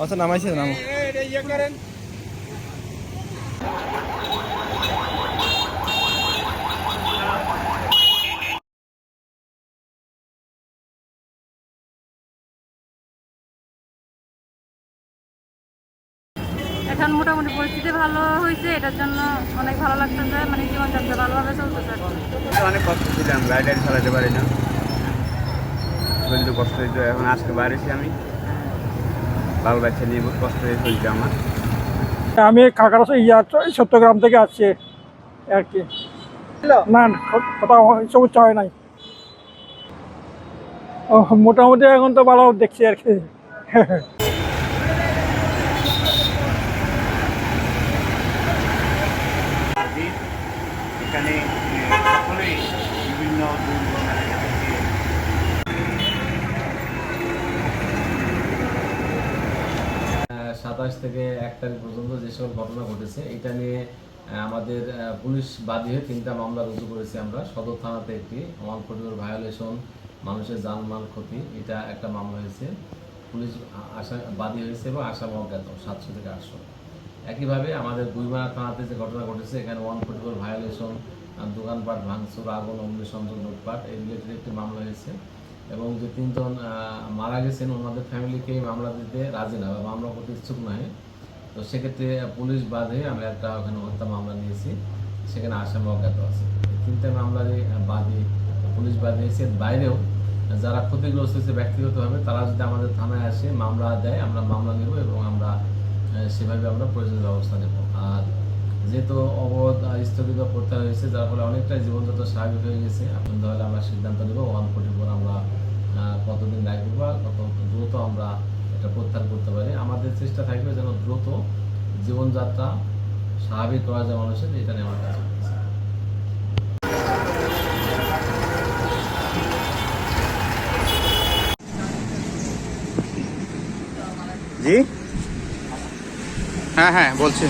আচ্ছা নামাইছে নামো এখন মোটামুটি পরিস্থিতি ভালো হয়েছে এটার জন্য অনেক ভালো লাগতেছে মানে জীবনযাত্রা ভালোভাবে চলতেছে অনেক কষ্ট ছিলাম গাড়ি টাড়ি চালাতে পারি না। শরীর তো কষ্ট হইতো এখন আজকে বাইরেছি আমি। বাল বাচ্চা নিয়ে বহুত কষ্ট হয়ে চলছে আমার। আমি কাকার ইয়া সত্যগ্রাম থেকে আসছি আর কি। না না, কোথাও সমস্যা হয় নাই। ও মোটামুটি এখন তো ভালো দেখছি আর কি। সাতাশ থেকে এক তারিখ পর্যন্ত যে সকল ঘটনা ঘটেছে, এটা নিয়ে আমাদের পুলিশ বাদী হয়ে তিনটা মামলা রুজু করেছি আমরা। সদর থানাতে একটি ওয়ান ফোর্টিওর ভায়োলেশন মানুষের জানমাল ক্ষতি, এটা একটা মামলা হয়েছে। পুলিশ আশা, বাদী হয়েছে এবং আসাম অজ্ঞাত সাতশো থেকে আটশো। একইভাবে আমাদের গুইমারা থানাতে যে ঘটনা ঘটেছে, এখানে ওয়ান ফোর্টিওর ভায়োলেশন দোকানপাট ভাঙচুর, আগুন, অগ্নিসংযোগ, লুটপাট এই রিলেটেড একটি মামলা হয়েছে। এবং যে তিনজন মারা গেছেন, ওনাদের ফ্যামিলিকে মামলা দিতে রাজি না বা মামলা করতে ইচ্ছুক নয় তো সেক্ষেত্রে পুলিশ বাদে আমরা একটা ওখানে হত্যা মামলা নিয়েছি, সেখানে আসামি অজ্ঞাত আছে। তিনটে মামলারই বাদী পুলিশ বাদী এর বাইরেও যারা ক্ষতিগ্রস্ত হয়েছে ব্যক্তিগতভাবে তারা যদি আমাদের থানায় আসে, মামলা দেয়, আমরা মামলা নেব এবং আমরা সেভাবে আমরা প্রয়োজনীয় ব্যবস্থা নেব। আর যেহেতু অবরোধ স্থগিত করতে হয়েছে, যার ফলে অনেকটাই জীবনযাত্রা স্বাভাবিক হয়ে গেছে। এখন তাহলে আমরা সিদ্ধান্ত নেব ওয়ান ফোর্টি ফোর আমরা কতদিন রাখব বা কত দ্রুত আমরা এটা প্রত্যাহার করতে পারি। আমাদের চেষ্টা থাকবে যেন দ্রুত জীবনযাত্রা স্বাভাবিক করা যায় মানুষের, এটা নিয়ে আমার কাজ জি? হ্যাঁ হ্যাঁ বলছি।